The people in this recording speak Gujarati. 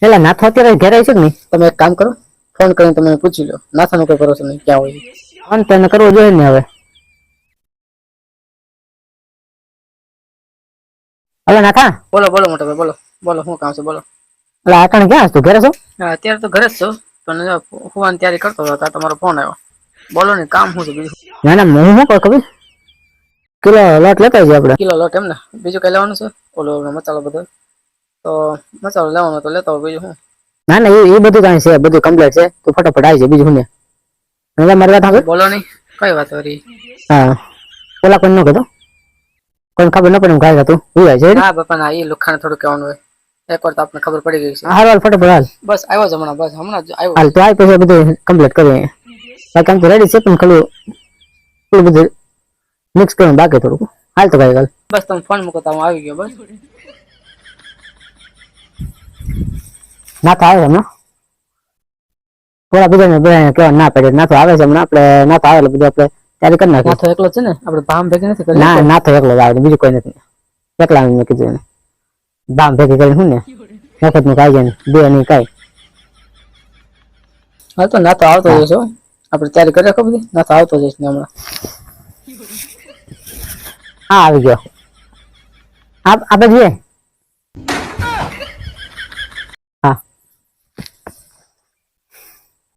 લેલા નાથો અત્યારે ઘરે આછો કે નહી તમે એક કામ કરો ફોન કરો તમે પૂછી લો નાથાનો કોઈ ખબર છે કે શું હોય અન તને કરવો જોઈએ ને હવે અરે નાકા બોલો બોલો મોટા બોલો બોલો શું કામ છે બોલો અરે આકાને શું છે ઘરે છો હા અત્યારે તો ઘરે છું તો હુંવાન તૈયારી કરતો હતો તો તમારો ફોન આવ્યો બોલો ને કામ શું છે ના ના મોહ ન કોકવ કીલો લાક લેતાજી આપડા કીલો લો તેમ ને બીજું કઈ લાવવાનું છે બોલો મસાલો બધો તો મસાલો લેવાનો તો લેતો બીજું શું ના ના એ બધું કાંઈ છે બધું કમ્પ્લીટ છે તું ફટાફટ આવી છે બીજું શું ને મારી વાત આગળ બોલો નહીં કઈ વાત કરી હા પેલા કોઈ ન કહેતો કોઈ ખબર ન પડે કાંઈ હતું હું જાય છે હા બાપા ના એ લુખાણ થોડું કહેવાનું હોય એકવાર તો આપણે ખબર પડી ગઈ છે હાલ હાલ ફટાફટ હાલ બસ આવ્યો છે હમણાં બસ હમણાં જ આવ્યો હાલ તો આવી પછી બધું કમ્પ્લીટ કરીએ બાકી આમ તો રેડી છે પણ ખાલી બધું મિક્સ કરીને બાકી થોડું હાલ તો કાંઈ હાલ બસ તમે ફોન મૂકો તો હું આવી ગયો બસ નાથો આવે હમણાં થોડા બધાને બધાને કહેવા ના પડે નાથો આવે છે હમણાં આપણે નાથો આવે એટલે બધું આપણે ત્યારે કરી નાખ્યું નાથો એકલો છે ને આપણે પામ ભેગી નથી કરી ના નાથો એકલો જ આવે બીજું કોઈ નથી એકલા મેં કીધું એને બામ ભેગી કરીને હું ને મફત નું કાઈ જાય બે ની કાઈ હા તો નાથો આવતો જશો આપણે ત્યારે કરી રાખો બધી નાથો આવતો જઈશ ને હમણાં હા આવી ગયો આપ આપણે જઈએ